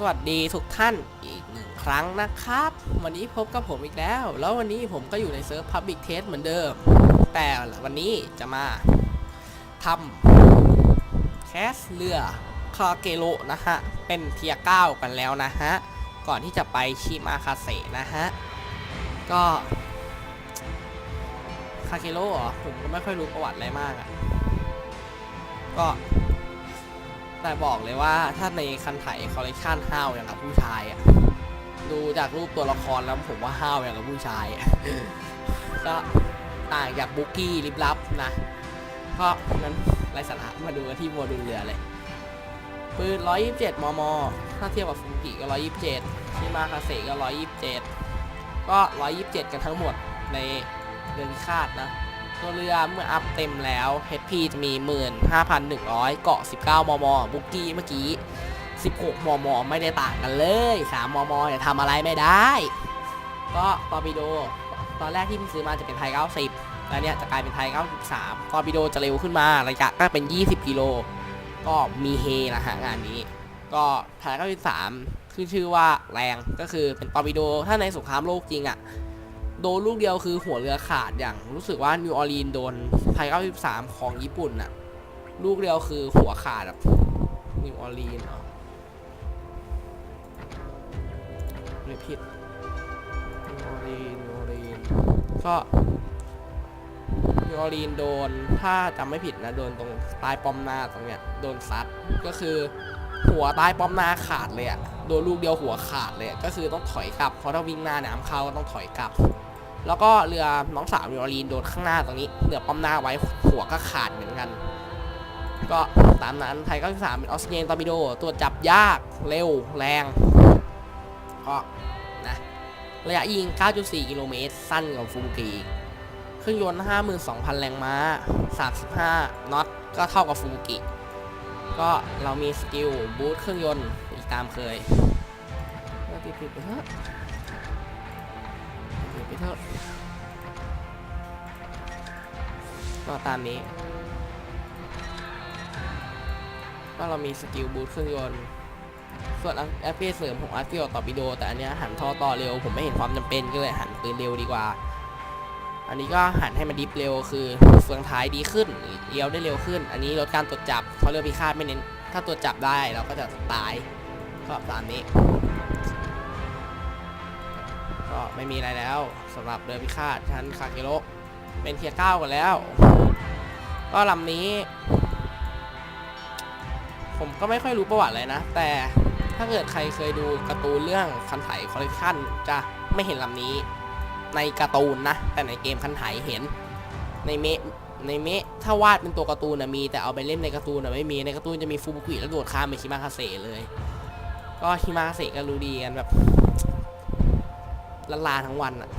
สวัสดีทุกท่านอีกหนึ่งครั้งนะครับ วันนี้พบกับผมอีกแล้ว แล้ววันนี้ผมก็อยู่ในเซิร์ฟ Public Test เหมือนเดิม แต่วันนี้จะมาทำแคสเรือคาเกโรนะฮะ เป็นเทียเก้ากันแล้วนะฮะ ก่อนที่จะไปชิมาคาเซนะฮะ ก็คาเกโรเหรอ ผมก็ไม่ค่อยรู้ประวัติอะไรมากอะก็ แต่บอกเลยว่าถ้าในคันไถคอลเลคชันห้าวอย่างกับผู้ชายอะดูจากรูปตัวละครแล้วผมว่าห้าวอย่างกับผู้ชายอะก็ต่างจากบุกกี้ลิบลับนะก็นั้นไรสาระมาดูกันที่โมดูลเรือเลยปืน 127 มม ถ้าเทียบกับฟูกิก็ 127ชิมาคาเซก็ 127 ก็ 127 กันทั้งหมดในเรือนคาดนะ ตัวเรือเมื่ออัพเต็มแล้ว HP จะมี 15,100 เกาะ 19 มม บุกกี้เมื่อกี้ 16 มม ไม่ได้ต่างกันเลย 3 มม เนี่ยทำอะไรไม่ได้ ก็ตอร์ปิโด ตอนแรกที่พี่ซื้อมาจะเป็นไทย 90 แล้วเนี่ยจะกลายเป็นไทย 93 ตอร์ปิโดจะเร็วขึ้นมา ระยะก็เป็น 20 กิโล ก็มีเฮนะฮะงานนี้ ก็ไทย 93 ขึ้นชื่อว่าแรง ก็คือเป็นตอร์ปิโด ถ้าในสงครามโลกจริงอะ โดนลูกเดียวคือหัวเรือขาดอย่างรู้สึกว่านิวออร์ลีนโดนไทย93ของญี่ปุ่นน่ะ ลูกเดียวคือหัวขาดแบบนิวออร์ลีนเหรอหรือผิดนิวออร์ลีนนิวออร์ลีนก็นิวออร์ลีนโดนถ้าจำไม่ผิดนะโดนตรงใต้ป้อมหน้าตรงเนี้ยโดนซัดก็คือหัวใต้ป้อมหน้าขาดเลยอะโดนลูกเดียวหัวขาดเลย ก็คือต้องถอยกลับ เพราะถ้าวิ่งหน้าน้ำเข้าก็ต้องถอยกลับ แล้วก็เรือน้องสาวนิวออร์ลีนโดนข้างหน้าตรงนี้เหลือป้อมหน้าไว้หัวก็ขาดเหมือนกัน ก็ตามนั้นไทย93เป็นออสเตรเลียนตอร์ปิโดตรวจจับยากเร็วแรงก็นะระยะยิง 9.4 กิโลเมตร สั้นกว่าฟูกีเครื่องยนต์ 52,000 แรงม้า 35น็อตก็เท่ากับฟูกิก็เรามีสกิลบูทเครื่องยนต์อีกตามเคยก็ปิดๆไปเถอ ไปเถอะก็ตามนี้ ก็เรามีสกิลบูทเครื่องยนต์ ส่วนแอปเปิลเสริมของอาร์ติโอต่อปิโด แต่อันนี้หันท่อต่อเร็ว ผมไม่เห็นความจำเป็นก็เลยหันปืนเร็วดีกว่า อันนี้ก็หันให้มันดิฟเร็วคือเฟืองท้ายดีขึ้นเลี้ยวได้เร็วขึ้น อันนี้ลดการตรวจจับเพราะเรือพิฆาตไม่เน้น ถ้าตรวจจับได้เราก็จะตายก็ตามนี้ ไม่มีอะไรแล้วสำหรับเรือพิฆาตชั้นคาเกโรเป็นเทียร์เก้ากันแล้ว ก็ลำนี้ ผมก็ไม่ค่อยรู้ประวัติเลยนะ แต่ถ้าเกิดใครเคยดูการ์ตูนเรื่องคันไถคอลเลคชันจะไม่เห็นลำนี้ ในการ์ตูนนะ แต่ในเกมคันไถเห็นในเมในเมะถ้าวาดเป็นตัวการ์ตูนนะมี แต่เอาไปเล่นในการ์ตูนนะไม่มีในการ์ตูนจะมีฟูบุกิแล้วโดดข้ามไปชิมาคาเซเลย ก็ชิมาคาเซก็รู้ดีกันแบบ ละลาทั้งวันอะ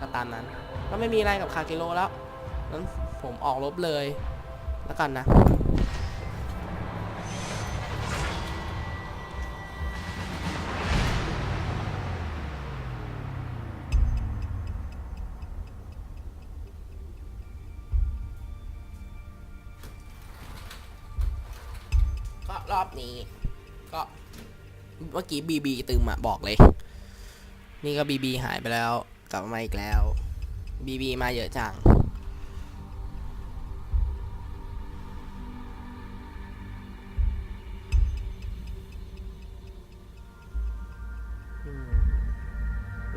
ก็ตามนั้น ก็ไม่มีอะไรกับคาเกโรแล้วนั้นผมออกลบเลยแล้วกันนะก็รอบนี้ ก็เมื่อกี้บีบีตึมอะบอกเลย นี่ก็บีบีหายไปแล้ว กลับมาอีกแล้วบีบีมาเยอะจัง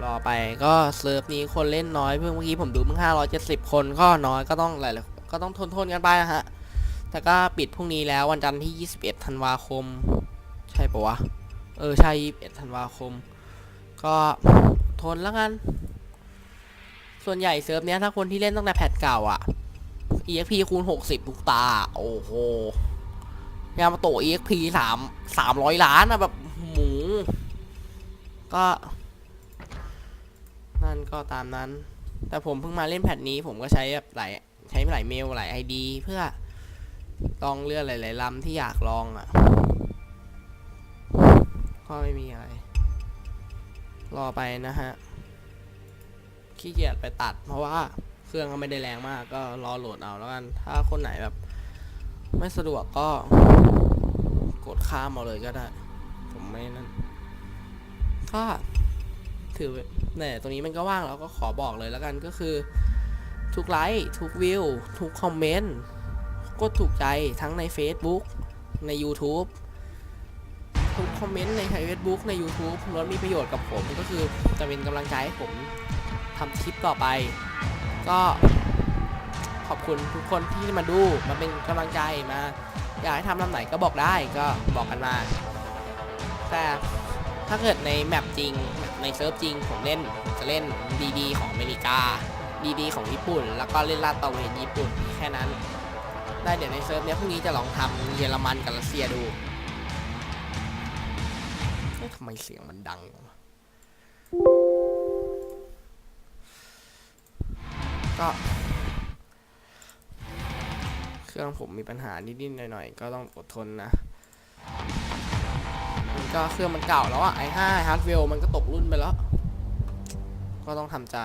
รอไปก็เซิร์ฟนี้คนเล่นน้อยเพิ่งเมื่อกี้ผมดูเพิ่ง570คนก็น้อยก็ต้องหลายก็ต้องทนทนๆกันไปนะฮะ แต่ก็ปิดพรุ่งนี้แล้ววันจันทร์ที่21ธันวาคม ใช่ปะวะ เออ ใช่21ธันวาคม ก็ทนแล้วกัน ส่วนใหญ่เซิร์ฟเนี้ยถ้าคนที่เล่นตั้งแต่แพทเก่าอะ EXP คูณ 60 ทุกตา โอ้โห ยามาโต EXP 3 300ล้านอะแบบหมู ก็ นั่นก็ตามนั้น แต่ผมเพิ่งมาเล่นแพทนี้ผมก็ใช้แบบหลายใช้หลายเมลหลาย ID เพื่อลองเลือกหลายๆลำที่อยากลองอะ ก็ไม่มีอะไร รอไปนะฮะ ขี้เกียจไปตัด เพราะว่าเครื่องก็ไม่ได้แรงมากก็รอโหลดเอาแล้วกัน ถ้าคนไหนแบบ ไม่สะดวกก็ กดข้ามเอาเลยก็ได้ ผมไม่นั่นก็ถือเนี่ยตรงนี้มันก็ว่างแล้วก็ขอบอกเลยแล้วกันก็คือ ทุกไลค์ทุกวิว ทุกคอมเมนต์ กดถูกใจทั้งใน Facebook ใน YouTube ทุกคอมเมนต์ใน Facebook ใน YouTube ล้วนมีประโยชน์กับผมก็คือจะเป็นกำลังใจให้ผมทำคลิปต่อไป ก็ขอบคุณทุกคนที่มาดูมาเป็นกำลังใจมา อยากให้ทำลำไหนก็บอกได้ก็บอกกันมาแต่ถ้าเกิดในแมปจริงในเซิร์ฟจริงผมเล่นผมจะเล่นดีๆของอเมริกาดีๆของญี่ปุ่น แล้วก็เล่นลาดตระเวนญี่ปุ่นแค่นั้น ได้เดี๋ยวในเซิร์ฟเนี้ยพรุ่งนี้จะลองทำเยอรมันกับรัสเซียดูำไมเสียงมันดังก็ เครื่องผมมีปัญหานิดๆหน่อยๆ ก็ต้องอดทนนะมันก็เครื่องมันเก่าแล้วอะไอห้าฮาร์ดเวลมันก็ตกรุ่นไปแล้ว ก็ต้องทำใจ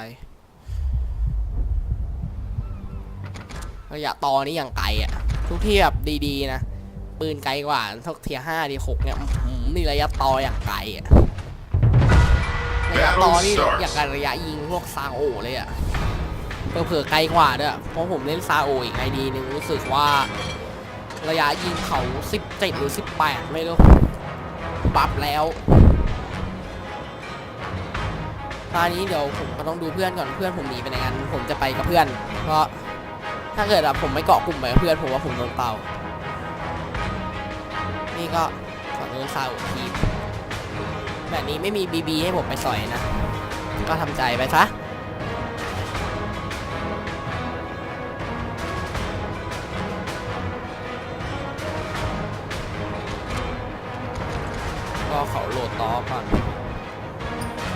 ระยะต่อนี่อย่างไกลอะทุกเทียบดีๆนะ ปืนไกลกว่าทุกเทียห้าดีหกเนี่ยอื้อหือนี่ระยะต่ออย่างไกลอะระยะต่อนี่อย่างกับระยะยิงพวกซาโอเลยอะเผื่อๆไกลกว่าด้วยเพราะผมเล่นซาโออีกไอดีนึงรู้สึกว่า ระยะยิงเขา17หรือ18 ไม่รู้ปรับแล้วตอนนี้เดี๋ยวผมก็ต้องดูเพื่อนก่อนเพื่อนผมหนีไปไหนกันผมจะไปกับเพื่อน เพราะถ้าเกิดอะผมไม่เกาะกลุ่มไปกับเพื่อนผมว่าผมโดนเป่า นี่ก็ขอโดนซาอุทีมแบบนี้ไม่มีบีบีให้ผมไปสอยนะ ก็ทำใจไปซะก็เขาโหลดต่อก่อน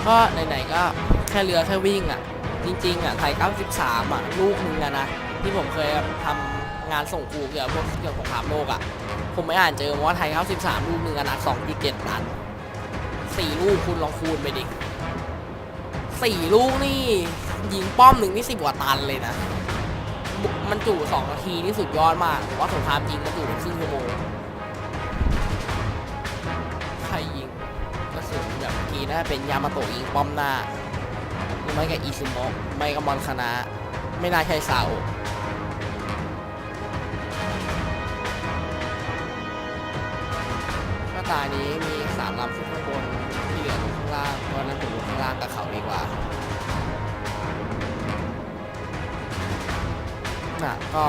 ก็ไหนๆก็แค่เรือแค่วิ่งอะ จริงๆอะไทย 93 อะ ลูกนึงอะนะ ที่ผมเคยทำงานส่งครูเกี่ยวกับพวกเกี่ยวกับสงครามโลกอะ ผมไม่อ่านเจอว่าไทย93ลูกนึงอะนะ2.7ตันสี่ลูกคุณลองคูณไปดิสี่ลูกนี่ ยิงป้อมหนึ่งนี่สิบกว่าตันเลยนะ มันจู่สองนาทีนี่สุดยอดมากว่าสงครามจริงมันจู่เป็นครึ่งชั่วโมงใครยิงกระสุนแบบเมื่อกี้น่าจะเป็นยามาโตะยิงป้อมหน้า ไม่ก็อิซุโมะไม่ก็มอนคณะ ไม่น่าใช่ซาโอ ตานี้มีสามลำขึ้นข้างบนที่เหลือลงข้างล่างเพราะฉะนั้นผมลงข้างล่างกับเขาดีกว่าน่ะก็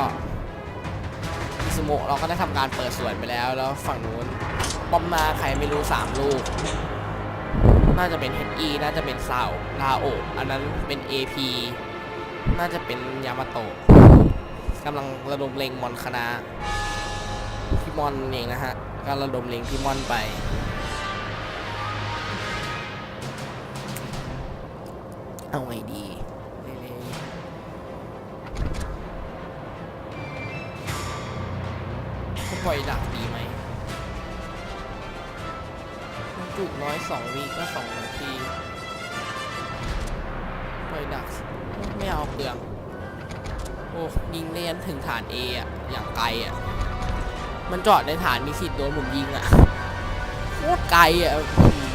อิซุโมะเราก็ได้ทำการเปิดสวนไปแล้ว แล้วฝั่งนู้นป้อมมาใครไม่รู้สามลูก น่าจะเป็น HE น่าจะเป็นซาวลาโออันนั้นเป็น AP น่าจะเป็นยามาโตะกำลังระดมเล็งมอนคณะพี่มอนเองนะฮะ ก็ระดมเล็งพี่มอนไป เอาไงดีเล่เขาปล่อยดักดีไหมจุน้อยสองวีก็สองนาทีไปดักไม่เอาเปลืองโอ้ยิงเลียนถึงฐาน A อะอย่างไกลอะ มันจอดในฐานมีสิทธิ์โดนผมยิงอะโคตรไกลอะอืม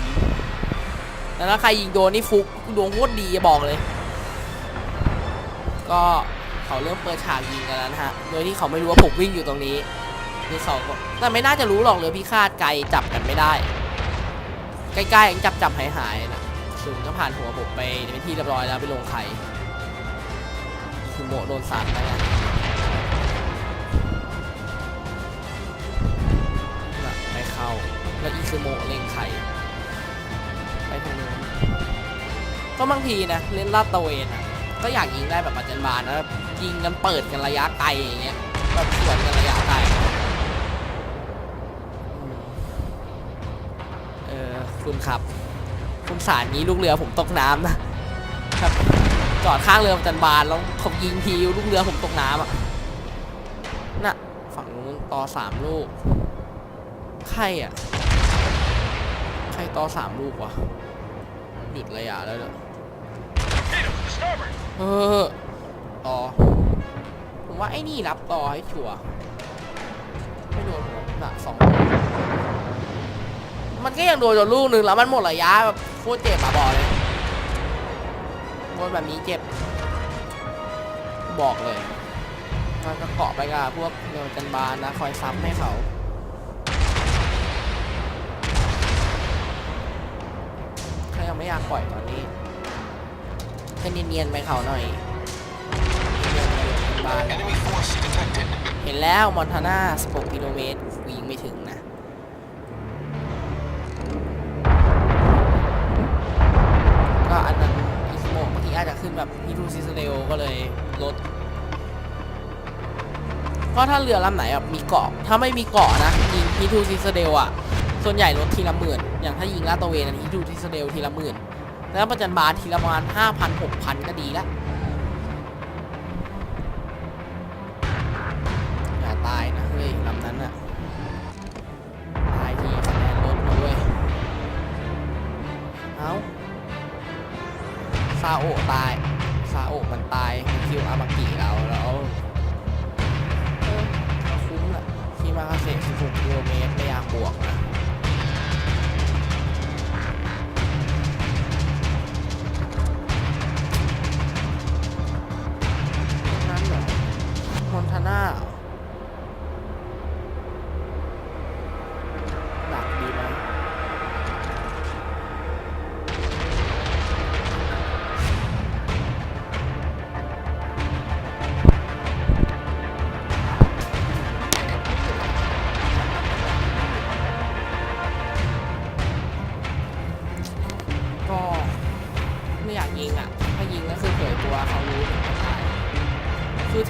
แต่ถ้าใครยิงโดนนี่ฟุกดวงโคตรดีอะบอกเลย ก็เขาเริ่มเปิดฉากยิงกันแล้วนะฮะ โดยที่เขาไม่รู้ว่าผมวิ่งอยู่ตรงนี้คือเขาก็แต่ไม่น่าจะรู้หรอกเลยพี่คาดไกลจับกันไม่ได้ ใกล้ๆยังจับจับหายหายๆนะสูงก็ผ่านหัวผมไปเป็นที่เรียบร้อยแล้วไปลงไข่คือโมะโดนสัตว์แล้วไงน่ะาแล้วอีซูโมะเล็งไข่ไปทางนู้นก็บางทีนะเล่นลาดตะเวนอะก็อยากยิงได้แบบอาจารย์บานนะยิงกันเปิดกันระยะไกลอย่างเงี้ยแบบสวนกันระยะไกลเออคุณครับ คุณสารนี้ลูกเรือผมตกน้ำนะครับจอดข้างเรือประจันบานแล้วผมยิงทีลูกเรือผมตกน้ำอะน่ะฝั่งนู้นต่อสามลูก ใครอะ ใครต่อสามลูกวะ หยุดระยะแล้วเนี่ยเออต่อ ผมว่าไอ้นี่รับต่อให้ชัวร์ไม่โดนผมหนักสองมันก็ยังโดนจนลูกหนึ่งแล้วมันหมดระยะแบบโคตรเจ็บอะบอกเลยโดนแบบนี้เจ็บ บอกเลยมันก็เกาะไปกับพวกเนวจันบานนะ คอยซ้ำให้เขา เขา ยังไม่อยากปล่อยตอนนี้ให้เนียนๆไปเขาหน่อยเนียนๆไปจันบาน Enemy force detected. เห็นแล้วมอนทาน่า16กิโลเมตรวิ่งไม่ถึงนะก็อันนั้นอีสโมบางทีอาจจะขึ้นแบบฮิทูซิสเรลก็เลยลดเพราะถ้าเรือลำไหนแบบมีเกาะถ้าไม่มีเกาะนะยิงฮิทูซิสเรลอะส่วนใหญ่ลดทีละหมื่น อย่างถ้ายิงลาดตระเวนฮิทูซิสเรลทีละหมื่น แล้วประจันบานทีละประมาณห้าพันหกพันก็ดีละอย่าตายนะเฮ้ยลำนั้นอะตายทีคะแนนลดนะเว้ยเอ้าซาโอตายซาโอมันตายคิวอามากิเราแล้วเออก็คุ้มละที่มาคาเซ16กิโลเมตรไม่อยากบวกนะ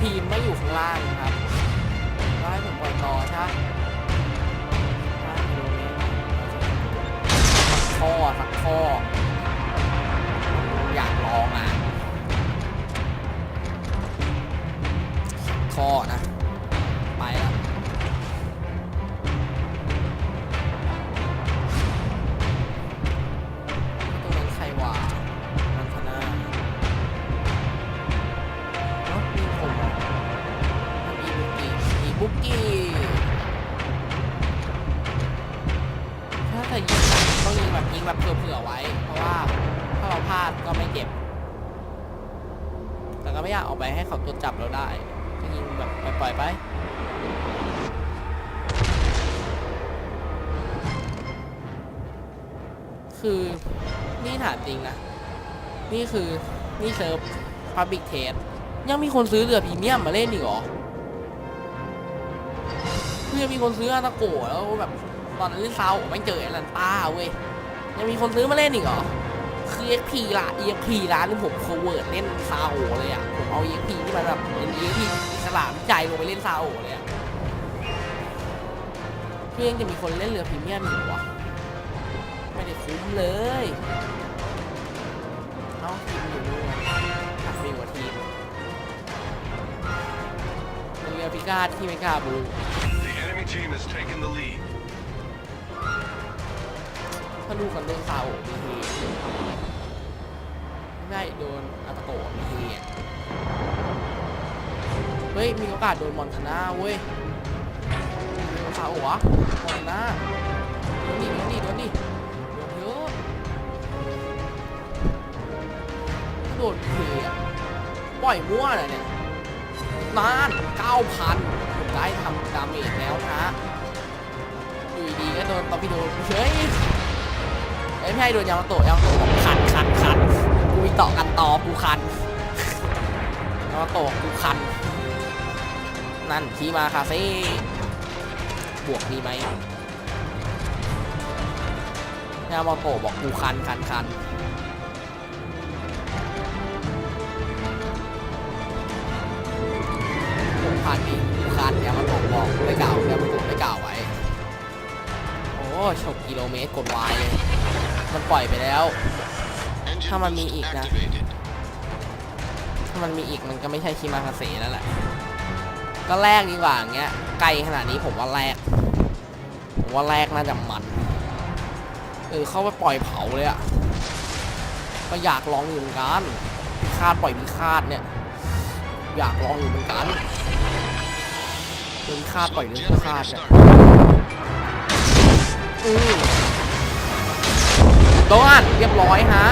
ทีมไม่อยู่ข้างล่างครับก็ให้ผมปล่อยต่อใช่ไหมตรสักข้อสักข้อ อยากลองอะข้อนะ อยไป คือนี่ถามจริงนะ นี่คือนี่เซิร์ฟ Public Test ยังมีคนซื้อเรือพรีเมียมมาเล่นอีกเหรอคือยังมีคนซื้ออาตาโกะแล้วแบบตอนนั้นเล่นซาวไม่เจอแอตแลนต้าเว้ยยังมีคนซื้อมาเล่นอีกเหรอ คือ EXP ละ EXP ร้านที่ผมโคเวิร์ดเล่นซาวเลยอะ ผมเอา EXP ที่มันแบบเป็น EXP อิสลามใจลงไปเล่นซาวเลยอะคือยังจะมีคนเล่นเรือพรีเมียมอยู่วะไม่ได้คุ้มเลยเอาทีมอยู่นู่นหักไปอยู่กับทีมเป็นเรือพิฆาตที่ไม่กล้าบู The enemy team has taken the lead. ถ้าลูกกันเรื่องซาโอะมีเฮไม่ได้โดนอาตาโกะมีเฮอะเฮ้ย มีโอกาสโดนมอนทาน่าเว้ยโดนซาโอะวะมอนทาน่าโดนดิโดนดิโดนดิโดนเยอะถ้าโดนเฮอะปล่อยมั่วเลยเนี่ยนาน9,000ผมได้ทำดาเมจแล้วนะอยู่ดีก็โดนตอร์ปิโดเฉย ไม่ให้โดนยามาโตะยามาโตะบอกคันคันคันกูมีต่อกันต่อกูคันยามาโตะกูคัน นั่นทีมาคาเฟ่บวกดีไหมยามาโตะบอกกูคันคันคันผมผ่านดีผมผ่านยามาบอกบอกไม่กล่าวอย่ามาบอกไม่กล่าวไว้โอ้ฉกกิโลเมตรกดวายเลย มันปล่อยไปแล้ว Engine Come on, boost me eat now. activated. ถ้ามันมีอีกมันก็ไม่ใช่คิมาคาเซแล้วแหละ ก็แลกดีกว่าอย่างเงี้ย ไกลขนาดนี้ผมว่าแลกผมว่าแลกน่าจะมันเออเข้าไปปล่อยเผาเลยอะก็อยากลองอยู่เหมือนกันพิฆาตปล่อยพิฆาตเนี่ย อยากลองอยู่เหมือนกันเรื่องพิฆาตปล่อย Smoke เรื่องพิฆา generator ตเนี่ย started. อือ ต้องอ่านเรียบร้อยฮะ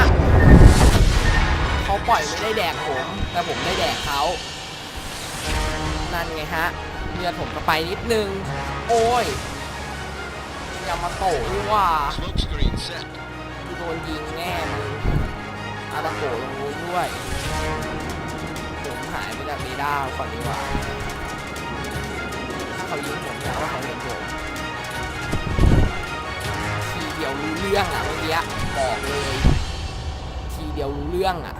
เขาปล่อยไม่ได้แดกผม แต่ผมได้แดกเขานั่นไงฮะเลือดผมก็ไปนิดนึง โอ้ยอย่ามาโตด้วยว่าโดนยิงแน่มึงอาตาโกะลงนู้นด้วยผมหายไปจากเรดาร์ก่อนดีกว่า ถ้าเขายิงผมแล้วเขาเห็นผม ดียวรู้เรื่องอะเมื่อกี้บอกเลย ทีเดียวรู้เรื่องอะ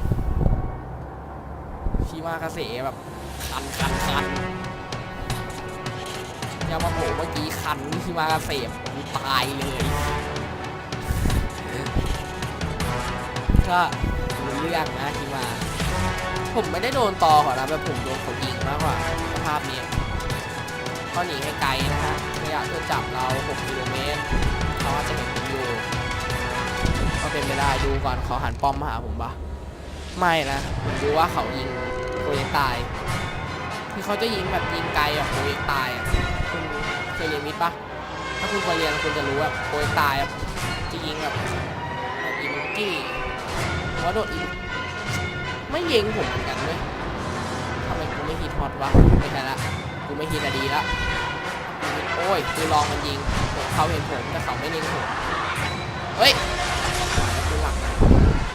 ชีมากระเสแบบคันคันคันยามาโผล่เมื่อกี้คันชีมากระเสบตายเลยก็รู้เรื่องนะทีมา ผมไม่ได้โดนตอเขานะแบบผมโดนเขายิงมากกว่าสภาพนี้เขาหนีให้ไกลนะฮะระยะตัวจับเรา 6 กิโลเมตร เขาอาจจะเป็นผมอยู่ก็เป็นไปได้ดูก่อนเขาหันป้อมมาหาผมปะไม่นะผมดูว่าเขายิงโปรเจกตายคือเขาจะยิงแบบยิงไกลอะโปรเจกตายอะคุณเคยเรียนมิดปะถ้าคุณเคยเรียนคุณจะรู้แบบโปรเจกตายอะจะยิงแบบอินุกี้ว่าโดนอินไม่ยิงผมเหมือนกันเว้ยทำไมกูไม่ฮิตฮอตวะไม่ใช่ละกูไม่ฮิตอะดีละ โอ้ยกูลองมันยิงผมเขาเห็นผมแต่เขาไม่เล็งผมเฮ้ยดูหลัง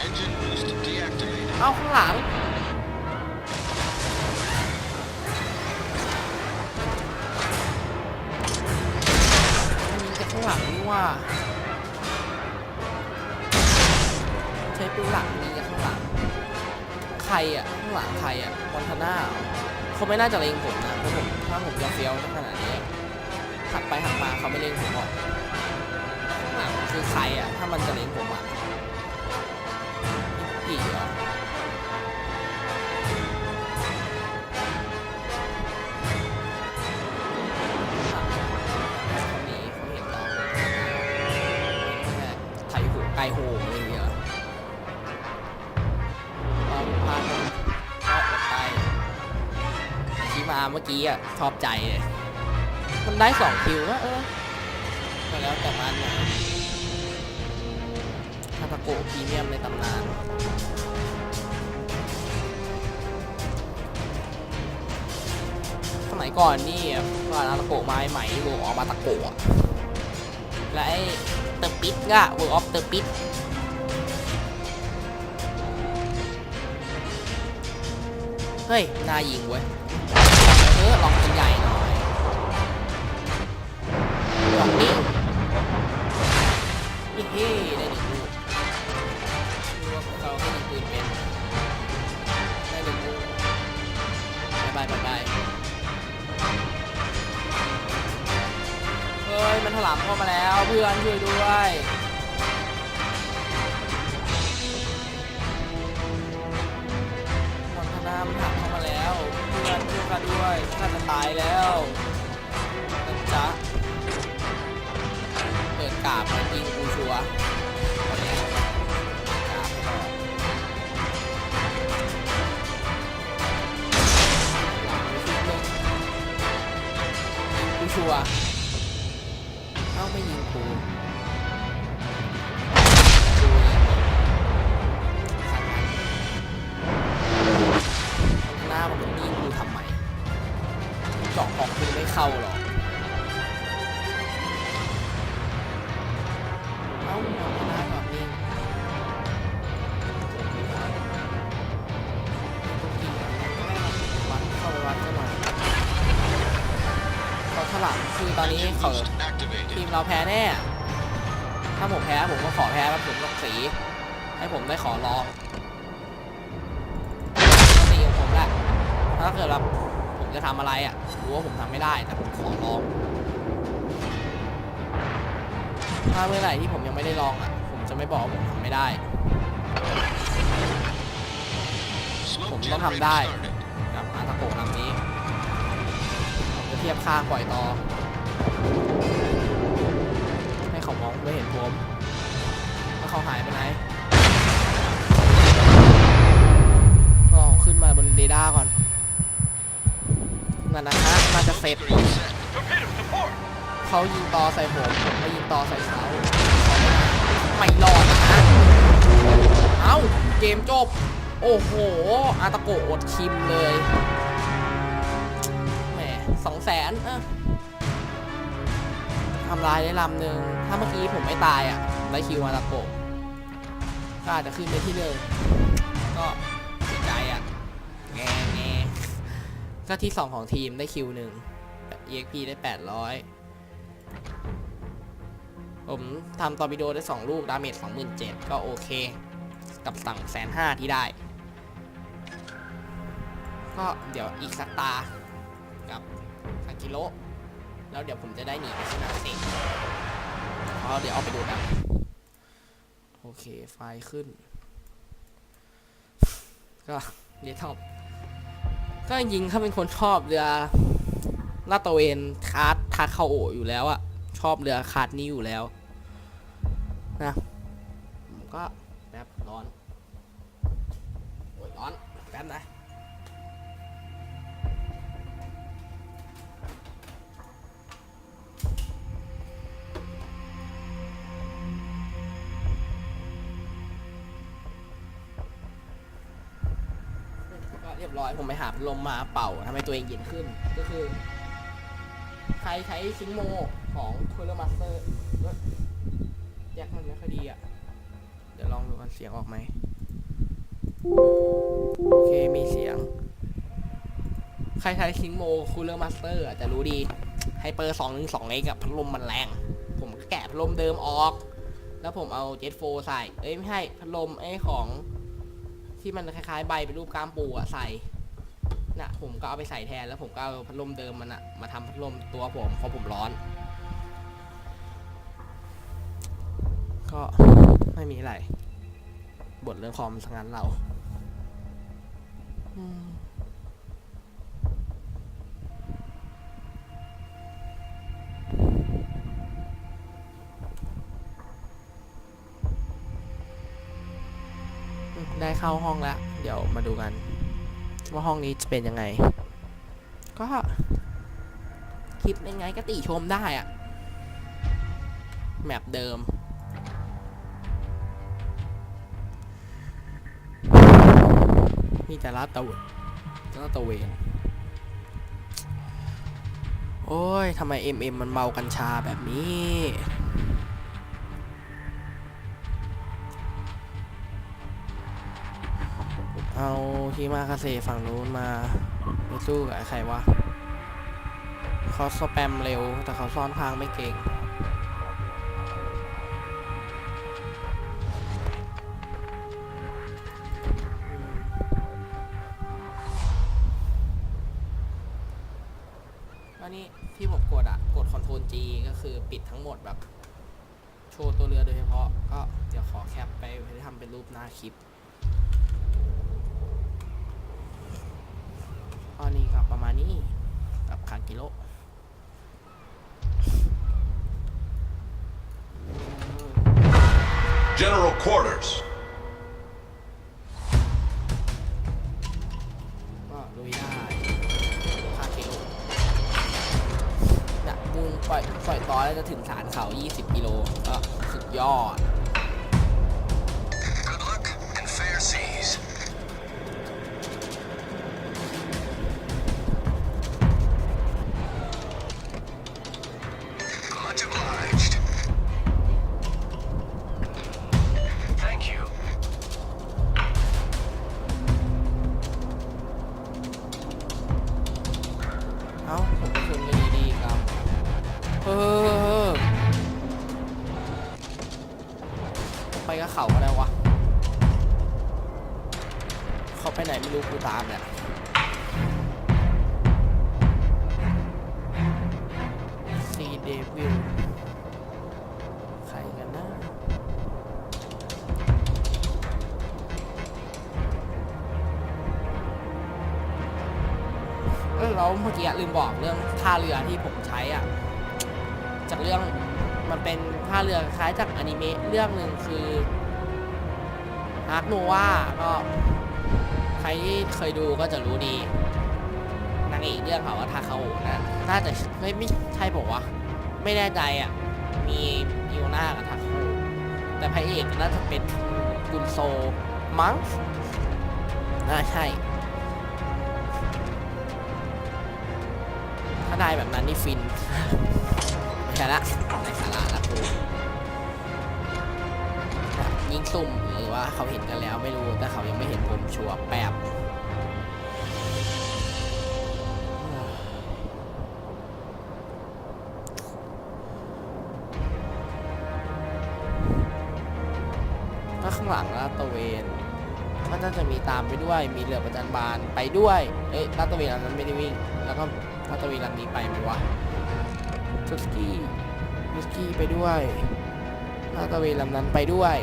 Engine boost deactivated. เอ้าข้างหลังมันยิงจากข้างหลังนี่ว่า ใช้ปืนหลังยิงจากข้างหลัง ใครอะข้างหลังใครอะมอนทาน่าเหรอเขาไม่น่าจะเล็งผมนะเพราะผมถ้าผมจะเฟี้ยวขนาดนี้ หักไปหักมาเขาไม่เล็งผมหรอกข้างหลังคือใครอะ ถ้ามันจะเล็งผมอะผีเหรอเขาหนีเขาเห็นเราแค่ไถหูไกลโหงอะไรอย่างเงี้ยความพาคนชอบอดไปที่มาเมื่อกี้อะชอบใจเลย ได้สองคิวก็เออก็แล้วแต่มันนะคาตาโกะพรีเมียมในตำนานสมัยก่อนนี่ก่อนอาตาโกะมาใหม่โลออกมาตะโกะและไอเตอร์ปิดก็เวอร์ออฟเตอร์ปิดเฮ้ยนายิงเว้ยเออลองเป็นใหญ่ ฮ้ยมันถลำเข้ามาแล้วเพื่อนช่วยด้วยมอนทนามันถามเข้ามาแล้วเพื่อนช่วยกันด้วยข้าจะตายแล้วนะจ๊ะเปิดกาบมายิงกูชัวร์เอาแล้วกราบไปก่อนหลังไปชุดลงยิงกูชัวร์ เข้าหรอกเอ้าเอาหน้าแบบนี้วัดเข้าไปวัดเข้ามาเขาถลับคือตอนนี้เขาทีมเราแพ้แน่ ถ้าผมแพ้ผมก็ขอแพ้แบบผมลงสี ให้ผมได้ขอรองตีของผมแหละถ้าเกิดแบบ ผมจะทำอะไรอะรู้ว่าผมทำไม่ได้ แต่ผมขอร้อง ถ้าเมื่อไหร่ที่ผมยังไม่ได้ลองอะ ผมจะไม่บอกว่าผมทำไม่ได้ Smoke Không có generator hầm đai. started. กับอาตาโกะลำนี้ผมจะเทียบค่าปล่อยต่อ ให้เขามองไม่เห็นผมว่าเขาหายไปไหนก็ขึ้นมาบนเรดาร์ก่อน นั่นนะฮะน่าจะเสร็จเขายิงต่อใส่ผมผมก็ยิงต่อใส่เขาไม่รอดนะฮะเกมจบ โอ้โห อาตาโกะอดคิมเลยแหมสองแสนทำลายได้ลำหนึ่งถ้าเมื่อกี้ผมไม่ตายอะ ได้คิวอาตาโกะก็อาจจะขึ้นไปที่หนึ่งก็ ก็ที่สองของทีมได้คิวหนึ่ง EXP ได้ 800 ผมทำตอร์ปิโดได้ 2 ลูก ดาเมจ27,000 ก็โอเค กับสั่งแสนห้าที่ได้ ก็เดี๋ยวอีกสักตา กับซากิโลแล้วเดี๋ยวผมจะได้หนีไปชนะเตะเพราะเดี๋ยวเอาไปดูกันโอเค ไฟขึ้น ก็เรียทอป ก็ยิงเขาเป็นคนชอบเรือลาดตระเวนคาร์ดทาคาโออยู่แล้วอะชอบเรือคาร์ดนี้อยู่แล้วนะก็แบบร้อนโอ้ยร้อนแป๊บนะ ร้อยผมไปหาพัดลมมาเป่าทำให้ตัวเองเย็นขึ้น ก็คือ ใครใช้ซิงโมของคูลเลอร์มาสเตอร์แยกมันไม่ค่อยดีอะ เดี๋ยวลองดูกันเสียงออกไหม โอเคมีเสียง ใครใช้ซิงโมคูลเลอร์มาสเตอร์จะรู้ดีไฮเปอร์สองหนึ่งสองเกับพัดลมมันแรง ผมก็แกะพัดลมเดิมออก แล้วผมเอาเจ็ตโฟใส่ เอ้ยไม่ใช่พัดลมไอ้ของที่มันคล้ายๆใบเป็นรูปกล้ามปูอะใส่ น่ะผมก็เอาไปใส่แทนแล้วผมก็เอาพัดลมเดิมมันอะมาทำพัดลมตัวผมเพราะผมร้อน ก็ไม่มีอะไรบทเรื่องคอมสังงานเรา อืมอืม ว่าห้องนี้จะเป็นยังไง ก็ คลิปยังไงก็ติชมได้อะแมปเดิม มีแต่ลาดตะเวนลาดตะเวนโอ้ยทำไม MM มันเบากัญชาแบบนี้ เอาที่มาคาเซฝั่งนู้นมาไปสู้กับไอ้ใครวะเขาสแปมเร็ว แต่เขาซ่อนทางไม่เก่งแล้วนี่ที่ผมกดอะกด Ctrl G ก็คือปิดทั้งหมดแบบ โชว์ตัวเรือโดยเฉพาะ ก็เดี๋ยวขอแคปไปทำเป็นรูปหน้าคลิป ตอนนี้ก็ประมาณนี้กับคากิโล General quarters. ก็ลุยได้คากิโลเนี่ยบุงปล่อยปล่อยต่อแล้วจะถึงฐานเขา 20 กิโลก็สุดยอด เออเราเมื่อกี้ลืมบอกเรื่องท่าเรือที่ผมใช้อะจากเรื่องมันเป็นท่าเรือคล้ายจากอนิเมะเรื่องหนึ่งคือฮาร์กโนวาก็ใครที่เคยดูก็จะรู้ดีนางเอกเรื่องเขาว่าทาคาโอะนะน่าจะไม่ไม่ใช่บอกว่าวะไม่แน่ใจอะมีอิวนากับทาคาโอะแต่พระเอกน่าจะเป็นกุนโซมั้งน่าใช่ ได้แบบนั้นนี่ฟินไม่ใช่ละในสาระละกูยิงสุ่มหรือว่าเขาเห็นกันแล้วไม่รู้แต่เขายังไม่เห็นผมชัวร์แป๊บถ้าข้างหลังลาดตะเวนก็น่าจะมีตามไปด้วย มีเรือประจันบานไปด้วย เอ้ยลาดตะเวนลำนั้นไม่ได้วิ่ง แล้วก็ ลาดตระเวนลำนี้ไปไหมวะทุสกี้ทุสกี้ไปด้วยลาดตระเวนลำนั้นไปด้วย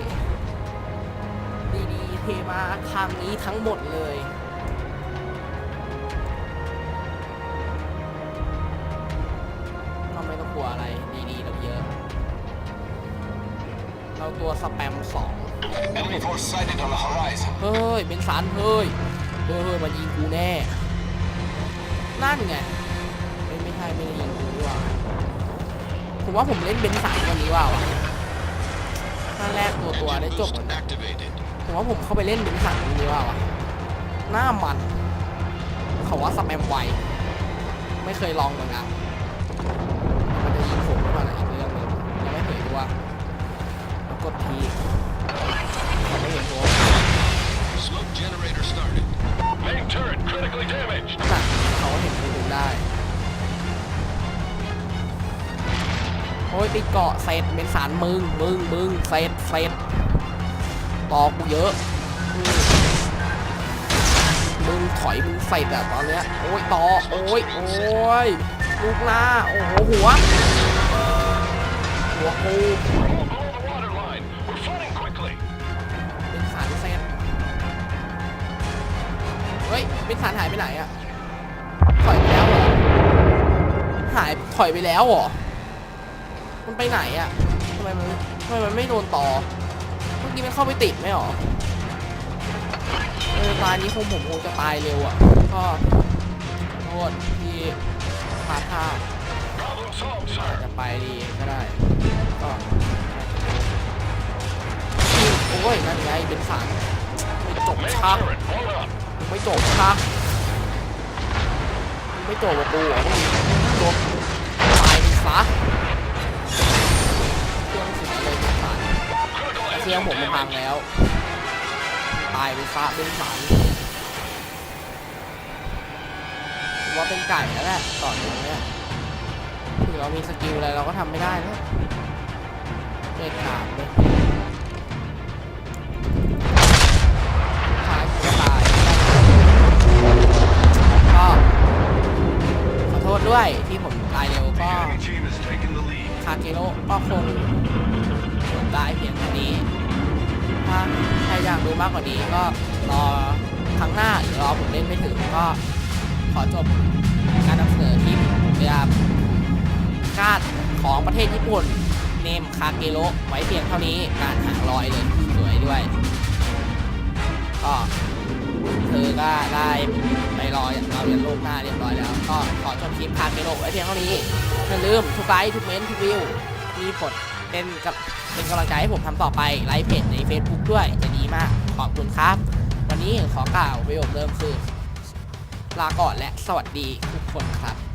ดีดีๆเทมาทางนี้ทั้งหมดเลย ก็ไม่ต้องกลัวอะไร ดีๆเราเยอะ เราตัวสแปมสอง Enemy force sighted on the horizon. เฮ้ย เป็นสันเฮ้ย เฮ้ยเฮ้ยมายิงกูแน่นั่ ว่าผมเล่นเบนสันวันนี้ว่าวะถ้าแรกตัวตัวได้จบ Boost activated. ผมว่าผมเข้าไปเล่นเบนสันวันนี้ว่าวะหน้ามันเขาว่าสแปมไวไม่เคยลองเหมือนกันมันจะยิงผมหรือเปล่านะอีกเรื่องหนึงยังไม่เคยดูว่าแล้วกดทีเขาไม่เห็นผม Smoke generator started. Main turret critically damaged. น่ะเขาเห็นกูดูได้ โอ้ยติดเกาะเสร็จเป็นสารมึงมึงมึงเสร็จเสร็จต่อกูเยอะอมมึงถอยมึงเสร็จอะตอนเนี้ยโอ้ยต่อโอ้ยโอ้ยลูกหน้าโอ้โหหัวหัวกูเป็นสารเสร็จเฮ้ยเป็นสารหายไปไหนอะถอยไปแล้วเหรอหายถอยไปแล้วเหรอ มันไปไหนอะทำไมมันทำไมมันไม่โดนต่อ เมื่อกี้มันเข้าไปติดไหมหรอเออตายนี้คงผมคงจะตายเร็วอะก็ขอโทษที่พลาดท่าอาจจะไปดีก็ได้ก็โอ้ยนั่นไงเป็นสารไม่จบชักไม่จบชักไม่จบกับกูเหรอมึงจบตายดิซะ เครื่องผมมันพังแล้ว ตายไปซะเป็นสันว่าเป็นไก่แล้วแหละต่อจากเนี้ยถึงเรามีสกิลอะไรเราก็ทำไม่ได้แล้วเด็ดขาดเลย ก็ขอจบการนำเสนอคลิปเรือการ์ดของประเทศญี่ปุ่น เนมคาเกโรไว้เพียงเท่านี้การหางรอยเลยสวยด้วย ก็เธอก็ได้ไปรอยเราเรียนโลกหน้าเรียบร้อยแล้ว ก็ขอจบคลิปคาเกโรไว้เพียงเท่านี้อย่าลืมทุกไลค์ทุกเมนต์ทุกวิวมีผลเป็นกับเป็นกำลังใจให้ผมทำต่อไปไลค์เพจใน Facebook ด้วยจะดีมากขอบคุณครับ วันนี้ขอกล่าวประโยคเดิมคือ ลาก่อนและสวัสดีทุกคนครับ